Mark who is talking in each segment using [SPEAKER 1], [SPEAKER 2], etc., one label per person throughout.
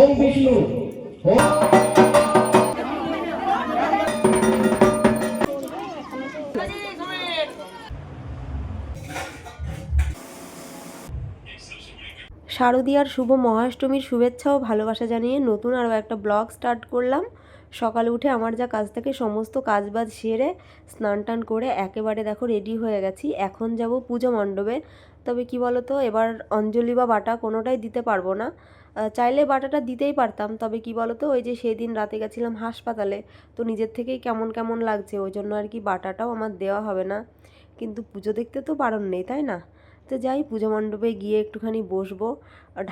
[SPEAKER 1] ওম বিষ্ণু, ওম।
[SPEAKER 2] শারদীয়ার শুভ মহাষ্টমীর শুভেচ্ছা ও ভালোবাসা জানিয়ে নতুন আরও একটা ব্লগ স্টার্ট করলাম। সকালে উঠে আমার যা কাজ থাকে, সমস্ত কাজবাজ সেরে স্নান টান করে একেবারে দেখো রেডি হয়ে গেছি। এখন যাব পুজো মণ্ডপে। তবে কি বলো তো এবার অঞ্জলি বা বাটা কোনোটাই দিতে পারব না। চাইলে বাটাটা দিতেই পারতাম। তবে কি বলো তো ওই যে সেদিন রাতে গেছিলাম হাসপাতালে, তো নিজের থেকেই কেমন কেমন লাগছে, ওই জন্য আর কি বাটাটাও আমার দেওয়া হবে না। কিন্তু পুজো দেখতে তো বারণ নেই, তাই না? তো যাই, পুজো মণ্ডপে গিয়ে একটুখানি বসবো।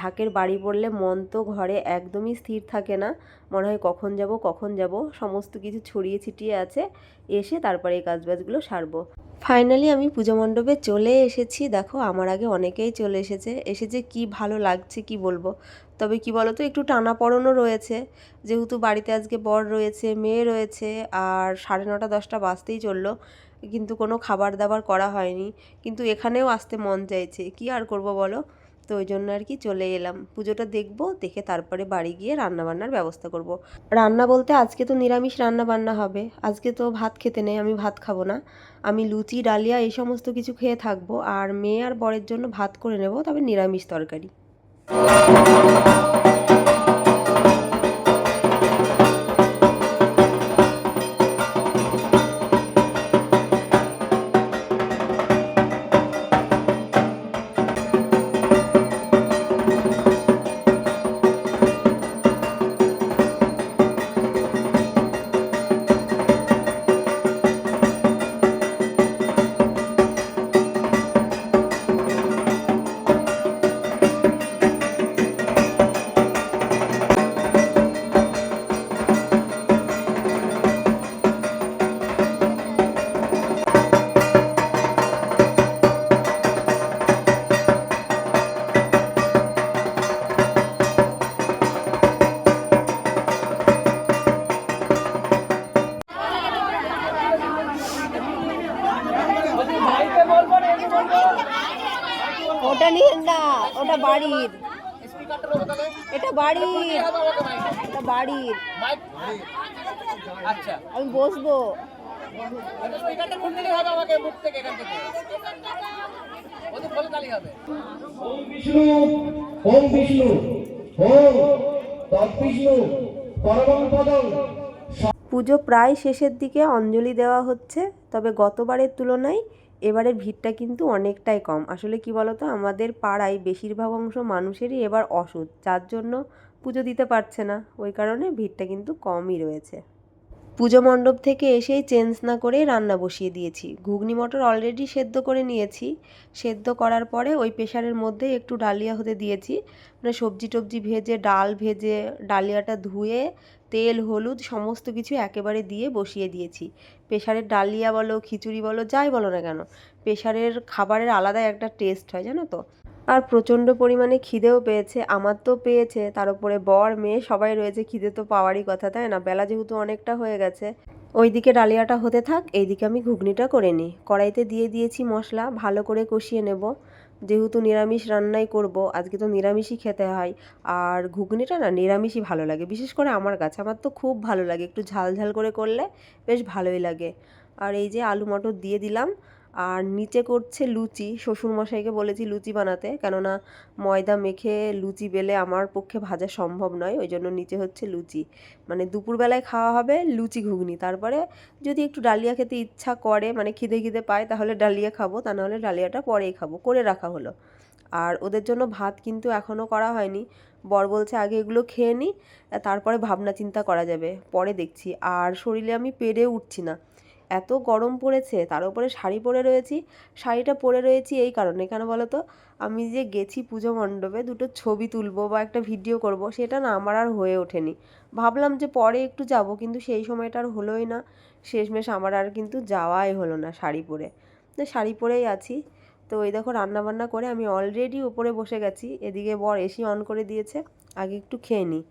[SPEAKER 2] ঢাকের বাড়ি পড়লে মন তো ঘরে একদমই স্থির থাকে না। মনে হয় কখন যাব কখন যাব, সমস্ত কিছু ছড়িয়ে ছিটিয়ে আছে। এসে তারপরে এই কাজবাজগুলো সারবো। ফাইনালি আমি পুজো মণ্ডপে চলে এসেছি। দেখো, আমার আগে অনেকেই চলে এসেছে। এসেছে কী ভালো লাগছে কি বলব? তবে কি বলো তো একটু টানাপড়নও রয়েছে। যেহেতু বাড়িতে আজকে বর রয়েছে, মেয়ে রয়েছে, আর সাড়ে নটা, দশটা বাজতেই চলল। কিন্তু কোনো খাবার দাবার করা হয়নি। কিন্তু এখানেও আসতে মন চাইছে। কি আর করব বলো? তো ওই জন্য আর কি চলে এলাম। পুজোটা দেখব, দেখে তারপরে বাড়ি গিয়ে রান্না বান্নার ব্যবস্থা করব। রান্না বলতে আজকে তো নিরামিষ রান্না বান্না হবে। আজকে তো ভাত খেতে নেই, আমি ভাত খাব না। আমি লুচি, ডালিয়া এই সমস্ত কিছু খেয়ে থাকব। আর মেয়ে আর বরের জন্য ভাত করে নেব, তবে নিরামিষ তরকারি। বাড়ির বাড়ির
[SPEAKER 3] আচ্ছা।
[SPEAKER 2] আমি বসবো।
[SPEAKER 3] স্পিকারটা খুলতে হবে আমাকে মুখ থেকে এখান থেকে। ও তো ফলে তালি হবে।
[SPEAKER 1] ওম বিষ্ণু ওম বিষ্ণু ওম তৎবিষ্ণু পরমং পদং।
[SPEAKER 2] পুজো প্রায় শেষের দিকে অঞ্জলি দেওয়া হচ্ছে, তবে গতবারের তুলনায় এবারের ভিড়টা কিন্তু অনেকটাই কম। আসলে কি বলতো, আমাদের পাড়ায় বেশিরভাগ অংশ মানুষেরই এবার অসুখ, যার জন্য পুজো দিতে পারছে না। ওই কারণে ভিড়টা কিন্তু কমই রয়েছে। পুজো মণ্ডপ থেকে এসেই চেঞ্জ না করেই রান্না বসিয়ে দিয়েছি। ঘুগনি মটর অলরেডি সেদ্ধ করে নিয়েছি। সেদ্ধ করার পরে ওই প্রেশারের মধ্যে একটু ডালিয়া হতে দিয়েছি। মানে সবজি টবজি ভেজে, ডাল ভেজে, ডালিয়াটা ধুয়ে, তেল, হলুদ সমস্ত কিছু একেবারে দিয়ে বসিয়ে দিয়েছি। প্রেশারের ডালিয়া বলো, খিচুড়ি বলো, যাই বলো না কেন প্রেশারের খাবারের আলাদাই একটা টেস্ট হয়, জানো তো? আর প্রচণ্ড পরিমাণে খিদেও পেয়েছে, আমার তো পেয়েছে। তার উপরে বর, মেয়ে সবাই রয়েছে, খিদে তো পাওয়ারই কথা, তাই না? বেলা যেহেতু অনেকটা হয়ে গেছে। ওইদিকে ডালিয়াটা হতে থাক, এইদিকে আমি ঘুগনিটা করে নিই। কড়াইতে দিয়ে দিয়েছি মশলা, ভালো করে কষিয়ে নেব। যেহেতু নিরামিষ রান্নাই করব, আজকে তো নিরামিষই খেতে হয়। আর ঘুগনিটা না নিরামিষই ভালো লাগে, বিশেষ করে আমার কাছে। আমার তো খুব ভালো লাগে, একটু ঝাল ঝাল করে করলে বেশ ভালোই লাগে। আর এই যে আলু মটর দিয়ে দিলাম। আর নিচে করছে লুচি। শ্বশুরমশাইকে বলেছি লুচি বানাতে, কেননা ময়দা মেখে লুচি বেলে আমার পক্ষে ভাজা সম্ভব নয় ওই জন্য নিচে হচ্ছে লুচি। মানে দুপুরবেলায় খাওয়া হবে লুচি ঘুগনি। তারপরে যদি একটু ডালিয়া খেতে ইচ্ছা করে মানে খিদে খিদে পায়, তাহলে ডালিয়া খাব, তা নাহলে ডালিয়াটা পরেই খাব, করে রাখা হলো। আর ওদের জন্য ভাত কিন্তু এখনও করা হয়নি। বর বলছে, আগে এগুলো খেয়ে নিই তারপরে ভাবনা চিন্তা করা যাবে, পরে দেখছি। আর শরীরে আমি পেরে উঠছি না। এত গরম পড়েছে, তার উপরে শাড়ি পরে রয়েছি। শাড়িটা পরে রয়েছি এই কারণে। কেন বলো তো আমি যে গেছি পুজো মণ্ডপে, দুটো ছবি তুলবো বা একটা ভিডিও করব, সেটা না আমার আর হয়ে ওঠেনি। ভাবলাম যে পরে একটু যাব, কিন্তু সেই সময়টা আর হলোই না। শেষমেশ আমার আর কিন্তু যাওয়াই হলো না শাড়ি পরে। তো শাড়ি পরেই আছি। তো ওই দেখো রান্নাবান্না করে আমি অলরেডি উপরে বসে গেছি। এদিকে বর এসি অন করে দিয়েছে। আগে একটু খেয়ে নিই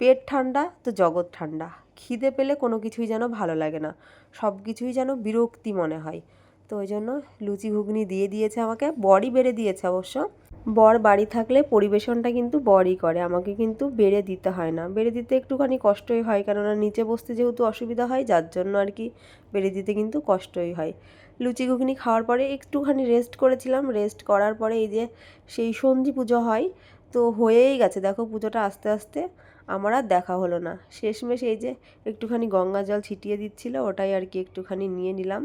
[SPEAKER 2] পেট ঠান্ডা, তো জগৎ ঠান্ডা। খিদে পেলে কোনো কিছুই যেন ভালো লাগে না। সব কিছুই যেন বিরক্তি মনে হয়। তো ওই জন্য লুচি ঘুগনি দিয়ে দিয়েছে আমাকে বড়ি বেড়ে দিয়েছে অবশ্য। বর বাড়ি থাকলে পরিবেশনটা কিন্তু বরই করে, আমাকে কিন্তু বেড়ে দিতে হয় না। বেড়ে দিতে একটুখানি কষ্টই হয়, কেননা নিচে বসতে যেহেতু অসুবিধা হয়, যার জন্য আর কি বেড়ে দিতে কিন্তু কষ্টই হয়। লুচি ঘুগনি খাওয়ার পরে একটুখানি রেস্ট করেছিলাম। রেস্ট করার পরে এই যে সেই সন্ধি পুজো হয়, তো হয়েই গেছে। দেখো পুজোটা আস্তে আস্তে আমার আর দেখা হলো না। শেষমেশ এই যে একটুখানি গঙ্গা জল ছিটিয়ে দিচ্ছিল, ওটাই আর কি একটুখানি নিয়ে নিলাম।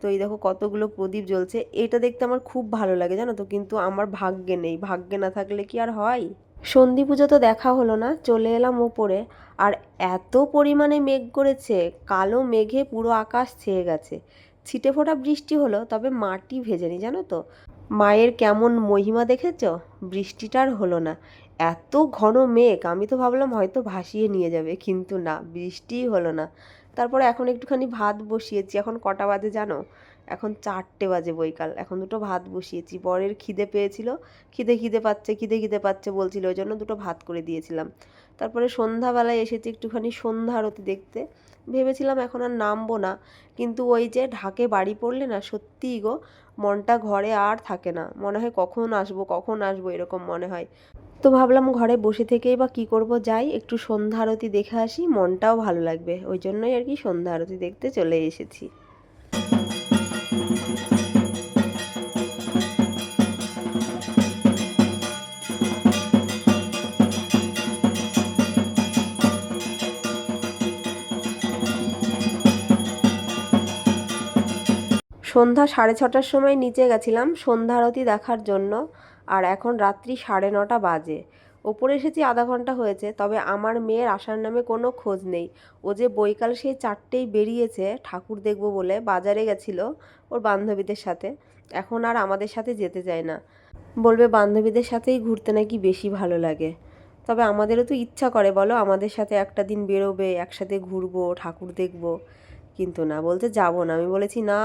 [SPEAKER 2] তো এই দেখো কতগুলো প্রদীপ জ্বলছে। এটা দেখতে আমার খুব ভালো লাগে, জানো তো? কিন্তু আমার ভাগ্যে নেই। ভাগ্যে না থাকলে কি আর হয়? সন্ধি পুজো তো দেখা হলো না, চলে এলাম ওপরে। আর এত পরিমাণে মেঘ করেছে, কালো মেঘে পুরো আকাশ ছেয়ে গেছে। ছিটে ফোটা বৃষ্টি হলো, তবে মাটি ভেজেনি, জানো তো? মায়ের কেমন মহিমা দেখেছ? বৃষ্টিটার হলো না। এত ঘন মেঘ, আমি তো ভাবলাম হয়তো ভাসিয়ে নিয়ে যাবে, কিন্তু না, বৃষ্টিই হলো না। তারপর এখন একটুখানি ভাত বসিয়েছি। এখন কটা বাজে জানো? এখন চারটে বাজে বৈকাল, এখন দুটো ভাত বসিয়েছি। বরের খিদে পেয়েছিল, খিদে খিদে পাচ্ছে, খিদে খিদে পাচ্ছে বলছিল ওই জন্য দুটো ভাত করে দিয়েছিলাম। তারপরে সন্ধ্যাবেলায় এসেছি একটুখানি সন্ধ্যা আরতি দেখতে। ভেবেছিলাম এখন আর নামবো না, কিন্তু ওই যে ঢাকে বাড়ি পড়লে না, সত্যিই গো, মনটা ঘরে আর থাকে না। মনে হয় কখন আসব কখন আসব এরকম মনে হয়। তো ভাবলাম ঘরে বসে থেকেই বা কী করব যাই, একটু সন্ধ্যা আরতি দেখে আসি, মনটাও ভালো লাগবে। ওই জন্যই আর কি সন্ধ্যা আরতি দেখতে চলে এসেছি। সন্ধ্যা সাড়ে ছটার সময় নিচে গেছিলাম সন্ধ্যা আরতি দেখার জন্য, আর এখন রাত্রি সাড়ে নটা বাজে। ওপরে এসেছি আধা ঘণ্টা হয়েছে, তবে আমার মেয়ের আসার নামে কোনো খোঁজ নেই। ও যে বৈকাল সেই চারটেই বেরিয়েছে, ঠাকুর দেখব বলে বাজারে গেছিল ওর বান্ধবীদের সাথে। এখন আর আমাদের সাথে যেতে চায় না। বলবে, বান্ধবীদের সাথেই ঘুরতে নাকি বেশি ভালো লাগে। তবে আমাদেরও তো ইচ্ছা করে, বলো, আমাদের সাথে একটা দিন বেরোবে, একসাথে ঘুরবো, ঠাকুর দেখব। কিন্তু না। বলতে যাব না। আমি বলেছি, না,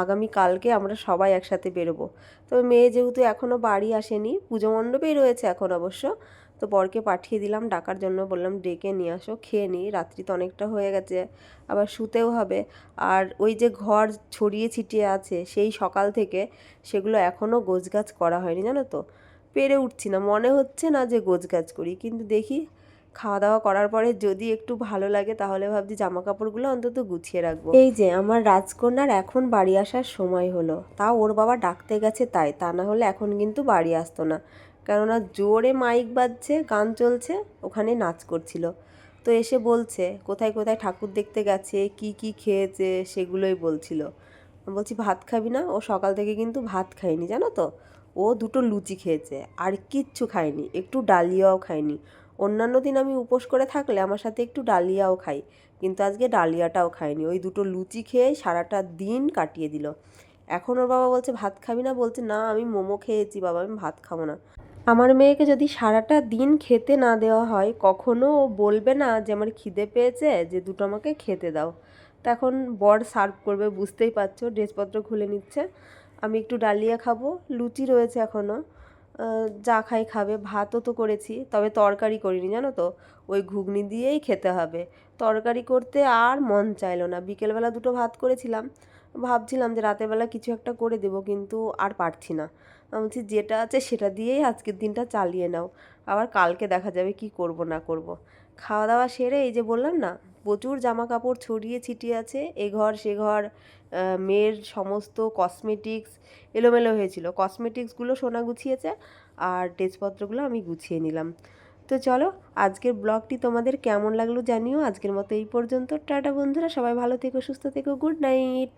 [SPEAKER 2] আগামী কালকে আমরা সবাই একসাথে বেরোবো। তো মেয়ে যেহেতু এখনও বাড়ি আসেনি, পুজো মণ্ডপেই রয়েছে এখন অবশ্য, তো বরকে পাঠিয়ে দিলাম, ডাকার জন্য বললাম, ডেকে নিয়ে আসো, খেয়ে নিই রাত্রি তো অনেকটা হয়ে গেছে, আবার শুতেও হবে। আর ওই যে ঘর ছড়িয়ে ছিটিয়ে আছে, সেই সকাল থেকে সেগুলো এখনও গোছগাছ করা হয়নি, জানো তো? পেরে উঠছি না। মনে হচ্ছে না যে গোছগাছ করি, কিন্তু দেখি খাওয়া দাওয়া করার পরে যদি একটু ভালো লাগে, তাহলে ভাবছি জামা কাপড়গুলো অন্তত গুছিয়ে রাখব। এই যে, আমার রাজকন্যার এখন বাড়ি আসার সময় হলো। তা ওর বাবা ডাকতে গেছে তাই, তা না হলে এখন কিন্তু বাড়ি আসতো না। কেননা জোরে মাইক বাজছে, গান চলছে, ওখানে নাচ করছিল। তো এসে বলছে, কোথায় কোথায় ঠাকুর দেখতে গেছে? কি কি খেয়েছে? সেগুলোই বলছিল। বলছি, ভাত খাবি না? ও সকাল থেকে কিন্তু ভাত খায়নি, জানো তো? ও দুটো লুচি খেয়েছে, আর কিচ্ছু খায়নি, একটু ডালিয়াও খায়নি। অন্যান্য দিন আমি উপোস করে থাকলে আমার সাথে একটু ডালিয়াও খাই। কিন্তু আজকে ডালিয়াটাও খাইনি। ওই দুটো লুচি খেয়ে সারাটা দিন কাটিয়ে দিল। এখন ওর বাবা বলছে, ভাত খাবি না? বলছে, না, আমি মোমো খেয়েছি বাবা, আমি ভাত খাব না। আমার মেয়েকে যদি সারাটা দিন খেতে না দেওয়া হয়, কখনো ও বলবে না যে আমার খিদে পেয়েছে, যে দুটো আমাকে খেতে দাও। তো এখন বর সার্ভ করবে, বুঝতেই পারছ, ড্রেসপত্র খুলে নিচ্ছে। আমি একটু ডালিয়া খাব। লুচি রয়েছে এখনও যা খাই খাবে, ভাতও তো করেছি, তবে তরকারি করিনি, জানো তো? ওই ঘুগনি দিয়েই খেতে হবে। তরকারি করতে আর মন চাইলো না। বিকেলবেলা দুটো ভাত করেছিলাম। ভাবছিলাম যে রাতেরবেলা কিছু একটা করে দেবো, কিন্তু আর পারছি না। বলছি, যেটা আছে সেটা দিয়েই আজকের দিনটা চালিয়ে নাও। আবার কালকে দেখা যাবে কি করব না করব। খাওয়া দাওয়া সেরে এই যে বললাম না প্রচুর জামা কাপড় ছড়িয়ে ছিটিয়ে আছে। এ ঘর, সে ঘর মেয়ের সমস্ত কসমেটিক্স এলোমেলো হয়েছিল। কসমেটিক্সগুলো সোনা গুছিয়েছে আর টেস্টপত্রগুলো আমি গুছিয়ে নিলাম। তো চলো, আজকের ব্লগটি তোমাদের কেমন লাগল জানিও। আজকের মতো এই পর্যন্ত। টাটা বন্ধুরা, সবাই ভালো থেকো, সুস্থ থেকো, গুড নাইট।